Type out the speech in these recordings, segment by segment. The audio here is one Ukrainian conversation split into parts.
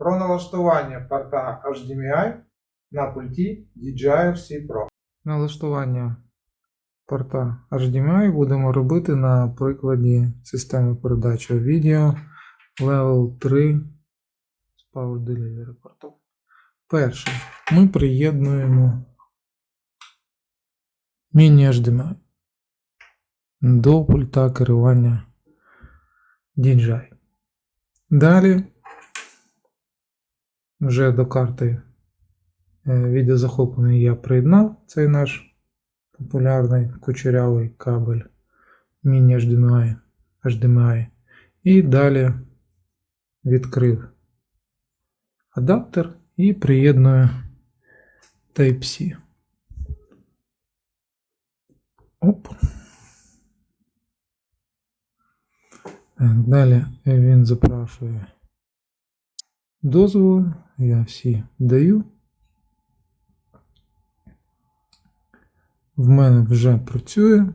про налаштування порта HDMI на пульті DJI C Pro. Налаштування порта HDMI будемо робити на прикладі системи передачі відео Level 3 з Power Delivery портом. Перше, ми приєднуємо міні-HDMI до пульта керування DJI. Далі вже до карти е, відеозахоплення я приєднав цей наш популярний кучерявий кабель міні HDMI, HDMI і далі відкрив адаптер і приєдную Type-C. Оп. Так, Далі він запрашує дозволи. Я всі даю. В мене вже працює,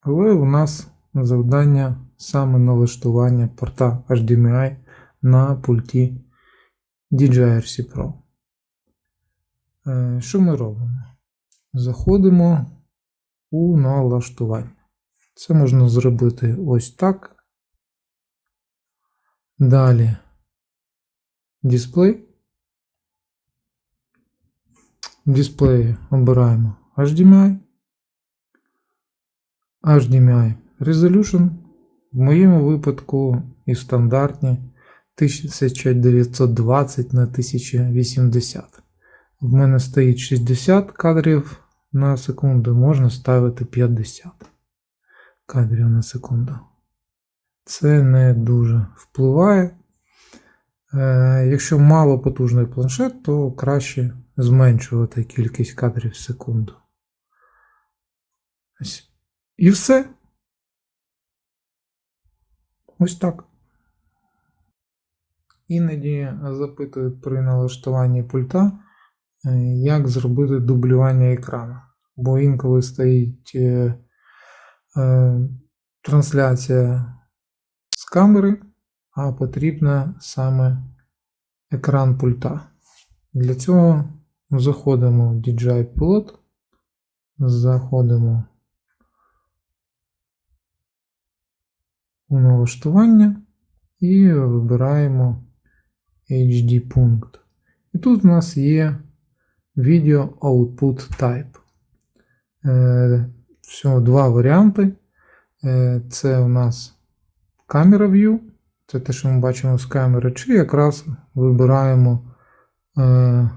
але у нас завдання саме налаштування порта HDMI на пульті DJI RC Pro. Е, Що ми робимо? Заходимо у налаштування. Це можна зробити ось так. Далі дисплей. Дисплеї обираємо HDMI. HDMI Resolution. В моєму випадку і стандартні 1920 на 1080. В мене стоїть 60 кадрів на секунду, можна ставити 50 кадрів на секунду. Це не дуже впливає. Е, Якщо мало потужний планшет, то краще зменшувати кількість кадрів в секунду. Ось. І все. Ось так. Іноді запитують при налаштуванні пульта, е, як зробити дублювання екрану. Бо інколи стоїть е, е, трансляція з камери, а потрібна саме екран пульта. Для цього заходимо в DJI Pilot, заходимо у налаштування і вибираємо HD пункт. І тут у нас є Video Output Type. Е, Всього два варіанти. Е, Це у нас камера View, це те, що ми бачимо з камери, чи якраз вибираємо е,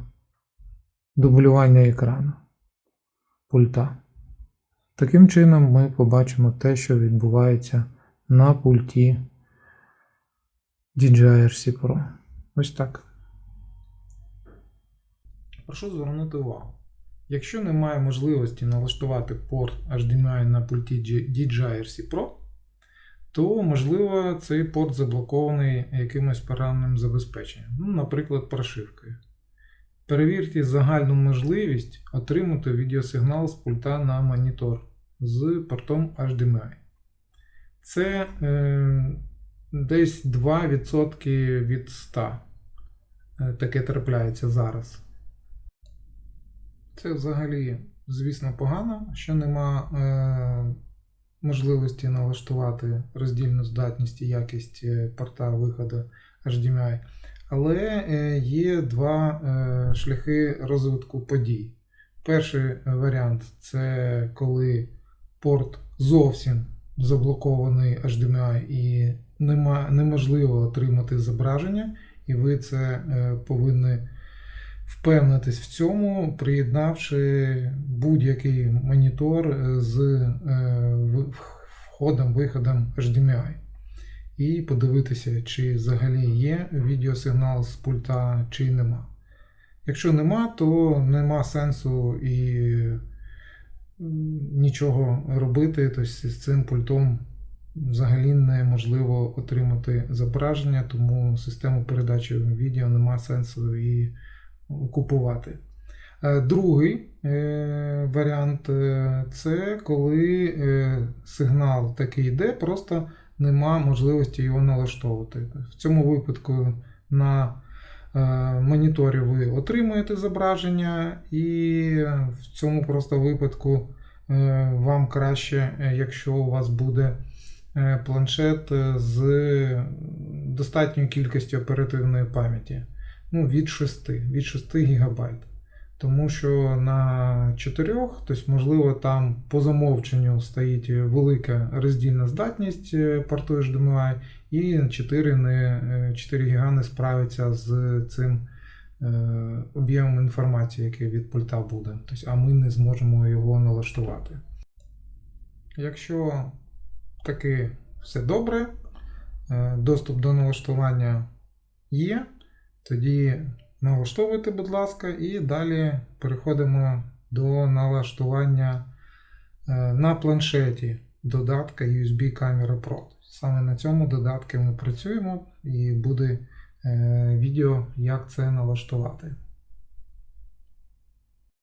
дублювання екрану пульта. Таким чином ми побачимо те, що відбувається на пульті DJI RC Pro. Ось так. Прошу звернути увагу. Якщо немає можливості налаштувати порт HDMI на пульті DJI RC Pro, то можливо цей порт заблокований якимось програмним забезпеченням, ну, наприклад, прошивкою. Перевірте загальну можливість отримати відеосигнал з пульта на монітор з портом HDMI. Це е, десь 2% від 100. Е, Таке трапляється зараз. Це взагалі, звісно, погано, що нема е, можливості налаштувати роздільну здатність і якість е, порта виходу HDMI. Але е, є два е, шляхи розвитку подій. Перший варіант це коли порт зовсім заблокований HDMI і неможливо отримати зображення, і ви це повинні впевнитись в цьому, приєднавши будь-який монітор з е, входом-виходом HDMI. І подивитися, чи взагалі є відеосигнал з пульта, чи нема. Якщо нема, то нема сенсу і нічого робити. Тобто з цим пультом взагалі неможливо отримати зображення, тому систему передачі відео нема сенсу і купувати. Е, Другий е, варіант е, це коли сигнал такий йде, просто нема можливості його налаштовувати. В цьому випадку на моніторі ви отримуєте зображення, і в цьому просто випадку вам краще, якщо у вас буде планшет з достатньою кількістю оперативної пам'яті. Ну, від 6, від 6 ГБ. Тому що на 4, тобто, можливо, там по замовченню стоїть велика роздільна здатність е, порту HDMI, і 4, не, е, 4 ГБ не справиться з цим е, об'ємом інформації, який від пульта буде. Тобто, а ми не зможемо його налаштувати. Якщо таки все добре, е, доступ до налаштування є, тоді налаштовуйте, будь ласка, і далі переходимо до налаштування е, на планшеті додатка USB Camera Pro. Саме на цьому додатку ми працюємо і буде е, відео, як це налаштувати.